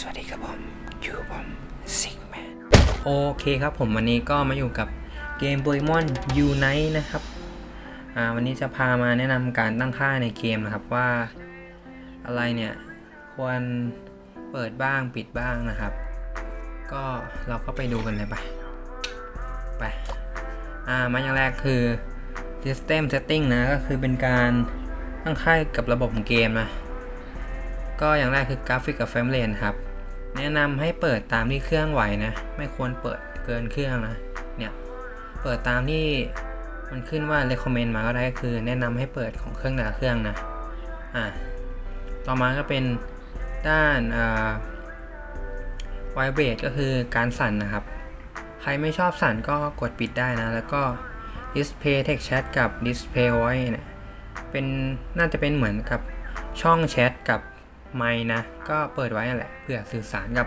สวัสดีครับผมอยู่ผมซิกแมนโอเคครับผมวันนี้ก็มาอยู่กับเกมโปเกมอนยูไนนะครับอ่าวันนี้จะพามาแนะนำการตั้งค่าในเกมนะครับว่าอะไรเนี่ยควรเปิดบ้างปิดบ้างนะครับ ก็เราก็ไปดูกันเลยไปไปอ่ามาอย่างแรกคือ System Setting นะก็คือเป็นการตั้งค่ากับระบบของเกมนะก็อย่างแรกคือกราฟิกกับเฟรมเรทครับ แนะนำให้เปิดตามที่เครื่องไหวนะ ไม่ควรเปิดเกินเครื่องนะ เนี่ย เปิดตามที่มันขึ้นว่า recommend มาก็ได้คือ แนะนำให้เปิดของเครื่องแต่ละเครื่องนะ อ่า ต่อมาก็เป็นด้านอ่า vibrate ก็คือการสั่นนะครับ ใครไม่ชอบสั่นก็กดปิดได้นะ แล้วก็ display text chat กับ display voice เนี่ย เป็นน่าจะเป็นเหมือนกับช่องแชทกับ ไมค์นะ ก็เปิดไว้แหละเพื่อสื่อสารกับ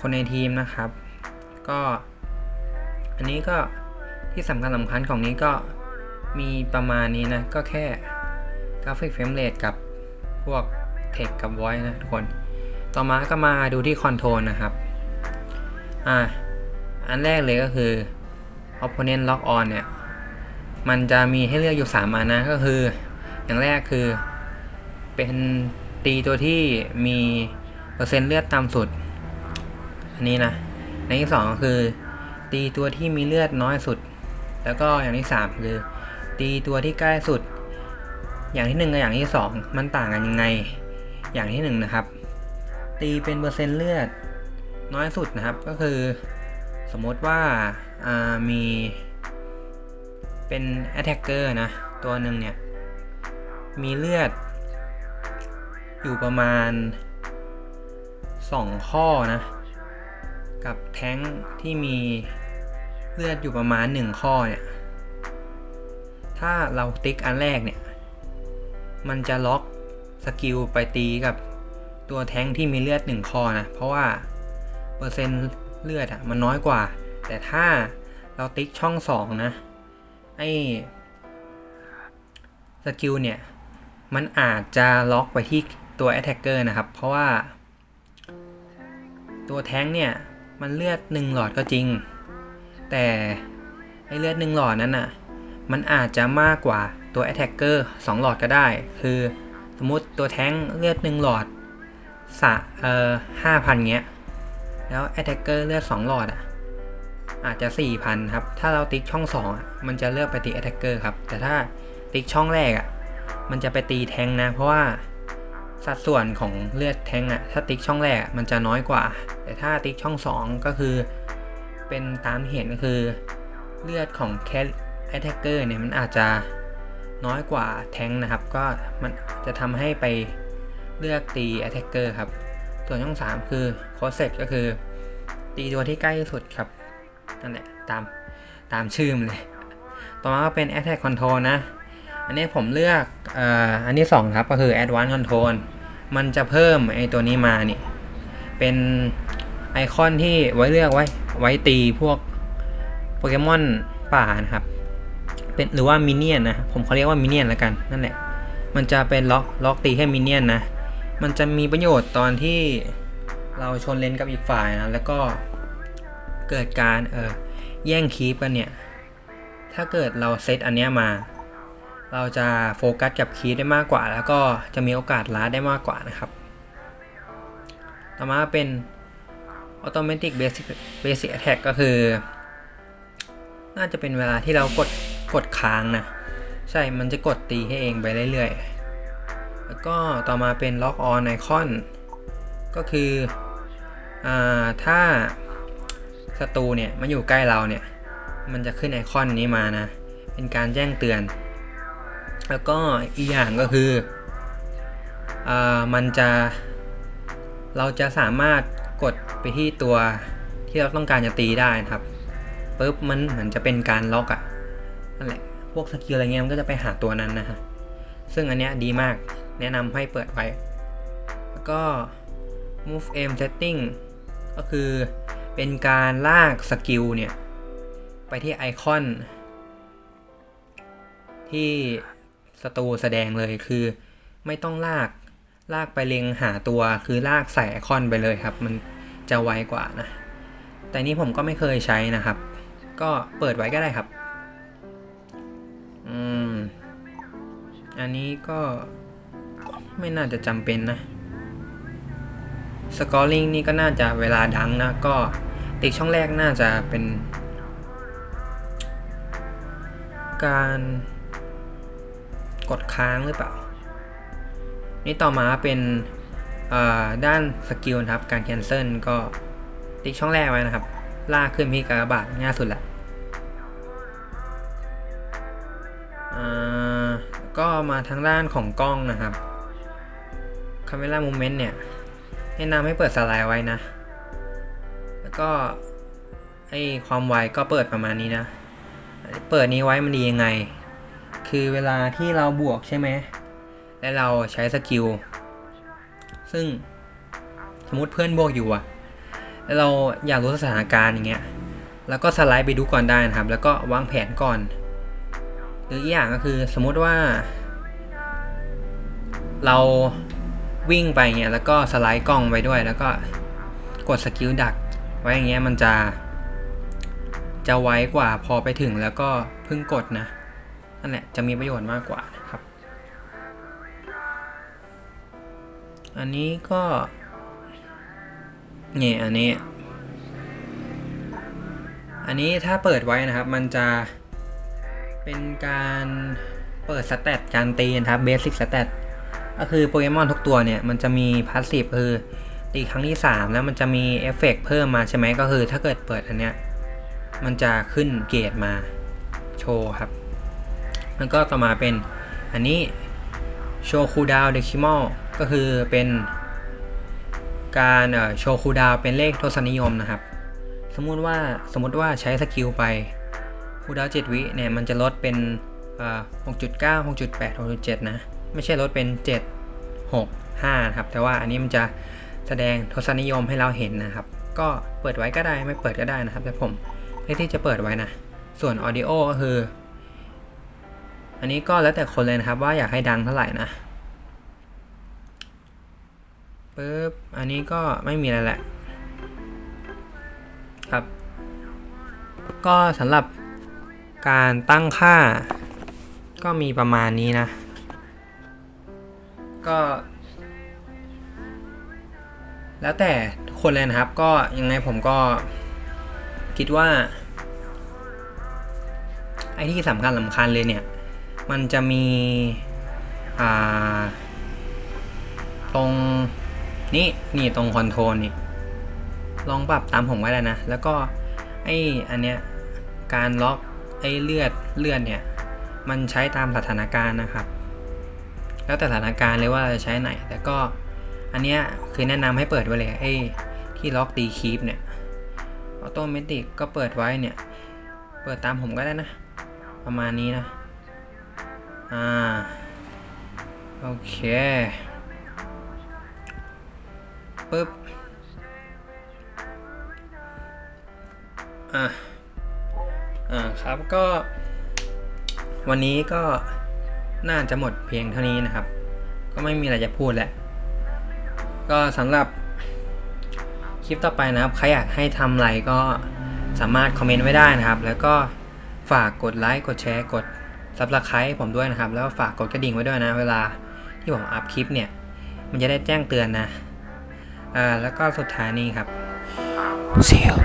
คนในทีมนะครับ ก็ อันนี้ก็ที่สำคัญสำคัญของนี้ก็มีประมาณนี้นะ ก็แค่กราฟิกเฟรมเรทกับพวกเทคกับ voice นะทุกคน ต่อมาก็มาดูที่คอนโทรลนะครับ อ่า อันแรกเลยก็คือ opponent lock on เนี่ย มันจะมีให้เลือกอยู่3อันนะ ก็คือ อย่างแรกคือเป็น ตีตัวที่มีเปอร์เซ็นต์เลือดต่ำสุด อันนี้นะ ในที่สองก็คือ ตีตัวที่มีเลือดน้อยสุด แล้วก็อย่างที่สามคือ ตีตัวที่ใกล้สุด อย่างที่หนึ่งกับอย่างที่สองมันต่างกันยังไง อย่างที่หนึ่งนะครับ ตีเป็นเปอร์เซ็นต์เลือดน้อยสุดนะครับ ก็คือ สมมติว่าามีเป็น attacker นะ ตัวหนึ่งเนี่ย มีเลือด อยู่ประมาณ 2 ข้อนะ กับแท้งที่มีเลือดอยู่ประมาณ 1 ข้อเนี่ย ถ้าเราติ๊กอันแรกเนี่ย มันจะล็อกสกิลไปตีกับตัวแท้งที่มีเลือด 1 ข้อนะ เพราะว่า เปอร์เซ็นต์เลือดอะมันน้อยกว่า แต่ถ้าเราติ๊กช่อง 2 นะ ไอ้สกิลเนี่ย มันอาจจะล็อกไปที่ ตัว attacker นะครับ เพราะว่า ตัวแท้งเนี่ย มันเลือด1หลอดก็จริง แต่ไอเลือด1หลอดนั้นน่ะ มันอาจจะมากกว่าตัว attacker 2 หลอดก็ได้ คือสมมติตัวแท้งเลือด1หลอดสะเอ่อห้าพันเงี้ย แล้ว attacker เลือด 2 หลอดอะอาจจะ 4,000 ครับ ถ้าเราติ๊กช่อง2อะมันจะเลือกไปตี attacker ครับ แต่ถ้าติ๊กช่องแรกอะ มันจะไปตีแทงนะ เพราะว่า สัดส่วนของเลือดแทงอะถ้าติ๊กช่องแรกมันจะน้อยกว่า แต่ถ้าติ๊กช่อง 2 ก็คือ เป็นตามเห็นก็คือ เลือดของแค attacker เนี่ยมันอาจจะน้อยกว่าแทงนะครับ ก็มันจะทำให้ไปเลือกตี attacker ครับ ส่วนช่อง 3 คือ c o s e t ก็คือ ตีตัวที่ใกล้สุดครับนั่นแหละตามตามชื่อมเลย ต่อมาก็เป็น attack control นะ อันนี้ผมเลือกอ,อ,อันที่2ครับ ก็คือ advanced control มันจะเพิ่มไอตัวนี้มานี่เป็นไอคอนที่ไว้เลือกไว้ไว้ตีพวกโปเกมอนป่านะครับ เป็นหรือว่ามินเนี่ยนนะผมเขาเรียกว่ามินเนี่ยนละกันนั่นแหละ มันจะเป็นล็อกล็อกตีให้มินเนี่ยนนะ มันจะมีประโยชน์ตอนที่เราชนเลนกับอีกฝ่ายนะแล้วก็เกิดการเออแย่งคีปกันเนี่ย ถ้าเกิดเราเซตอันเนี้ยมา เราจะโฟกัสกับคีย์ได้มากกว่า แล้วก็จะมีโอกาสล้าได้มากกว่านะครับ ต่อมาเป็น Automatic Basic Basic Attack ก็คือ น่าจะเป็นเวลาที่เรากดกดค้างนะ ใช่ มันจะกดตีให้เองไปเรื่อยๆ แล้วก็ต่อมาเป็น Lock On Icon ก็คืออถ้าศัตรูเนี่ยมาอยู่ใกล้เราเนี่ย มันจะขึ้นไอคอนนี้มานะ เป็นการแจ้งเตือน แล้วก็อีกอย่างก็คืออ่ามันจะ เราจะสามารถกดไปที่ตัวที่เราต้องการจะตีได้นะครับปุ๊บมันเหมือนจะเป็นการล็อกอะนั่นแหละพวกสกิลอะไรเงี้ยมันก็จะไปหาตัวนั้นนะฮะซึ่งอันเนี้ยดีมากแนะนำให้เปิดไว้ แล้วก็ move aim setting ก็คือเป็นการลากสกิลเนี่ย ไปที่ไอคอน ที่ ศัตรูแสดงเลยคือ ไม่ต้องลากลากไปเล็งหาตัวคือลากใส่ไอคอนไปเลยครับ มันจะไวกว่านะ แต่นี่ผมก็ไม่เคยใช้นะครับ ก็เปิดไว้ก็ได้ครับ อืม อันนี้ก็ไม่น่าจะจำเป็นนะสกอร์ลิงนี่ก็น่าจะเวลาดังนะ ก็ติ๊กช่องแรกน่าจะเป็น การ กดค้างหรือเปล่า นี่ต่อมาเป็นด้านสกิลนะครับ การแคนเซิลก็ติ๊กช่องแรกไว้นะครับ ลากขึ้นที่กากบาทง่ายสุดแหละก็มาทางด้านของกล้องนะครับ Camera Movement เนี่ยแนะนำให้เปิดสไลด์ไว้นะ แล้วก็ไอความไวก็เปิดประมาณนี้นะ เปิดนี้ไว้มันดียังไง คือเวลาที่เราบวกใช่ไหม และเราใช้สกิล ซึ่งสมมติเพื่อนบวกอยู่อะแล้วเราอยากรู้สถานการณ์อย่างเงี้ย แล้วก็สไลด์ไปดูก่อนได้นะครับ แล้วก็วางแผนก่อน หรืออีกอย่างก็คือสมมติว่า เราวิ่งไปเงี้ย แล้วก็สไลด์กล้องไปด้วย แล้วก็กดสกิลดัก ไว้อย่างเงี้ยมันจะ จะไวกว่าพอไปถึงแล้วก็เพิ่งกดนะ นั่นแหละจะมีประโยชน์มากกว่านะครับ อันนี้ก็เนี่ยอันนี้ อันนี้ถ้าเปิดไว้นะครับ มันจะเป็นการเปิดสเตตการตีนะครับเบสิกสเตตก็คือโปเกมอนทุกตัวเนี่ย มันจะมีพาสซีฟคือตีครั้งที่ 3 แล้วมันจะมีเอฟเฟกต์เพิ่มมาใช่ไหมก็คือถ้าเกิดเปิดอันเนี้ย มันจะขึ้นเกรดมาโชว์ครับ แล้วก็ต่อมาเป็นอันนี้โชว์คูดาวเดคิมอลก็คือเป็นการโชว์คูดาวเป็นเลขทศนิยมนะครับ สมมุติว่าสมมติว่าใช้สกิลไปคูดาว7วิเนี่ยมันจะลดเป็นเอ่อ6.9 6.8 6.7 นะ ไม่ใช่ลดเป็น 7 6 5นะครับ แต่ว่าอันนี้มันจะแสดงทศนิยมให้เราเห็นนะครับ ก็เปิดไว้ก็ได้ไม่เปิดก็ได้นะครับ แต่ผมเลือกที่จะเปิดไว้นะ ส่วน Audio ก็คือ อันนี้ก็แล้วแต่คนเลยนะครับว่าอยากให้ดังเท่าไหร่นะปึ๊บ อันนี้ก็ไม่มีอะไรแหละ ครับ ก็สำหรับการตั้งค่า ก็มีประมาณนี้นะ ก็ แล้วแต่ทุกคนเลยนะครับ ก็ยังไงผมก็คิดว่า ไอ้ที่สำคัญสำคัญเลยเนี่ย มันจะมีตรงนี่นี่ตรงคอนโทรลนี่ลองปรับตามผมไว้แล้วนะ แล้วก็ไออันเนี้ยการล็อกไอเลือดเลือดเนี่ยมันใช้ตามสถานการณ์นะครับ แล้วแต่สถานการณ์เลยว่าเราจะใช้ไหน แต่ก็อันเนี้ยคือแนะนำให้เปิดไว้เลยไอที่ล็อกดีคีปเนี่ยออโตเมติกก็เปิดไว้เนี่ย เปิดตามผมก็ได้นะ ประมาณนี้นะ อ่า โอเคปึ๊บ อะ อ่าครับก็ วันนี้ก็น่าจะหมดเพียงเท่านี้นะครับ ก็ไม่มีอะไรจะพูดแล้ว ก็สำหรับคลิปต่อไปนะครับ ใครอยากให้ทำอะไรก็สามารถคอมเมนต์ไว้ได้นะครับ แล้วก็ฝากกดไลค์ กดแชร์ กด ซับสไครต์ผมด้วยนะครับ แล้วฝากกดกระดิ่งไว้ด้วยนะ เวลาที่ผมอัพคลิปเนี่ย มันจะได้แจ้งเตือนนะอ่าแล้วก็สุดท้ายนี้ครับ See you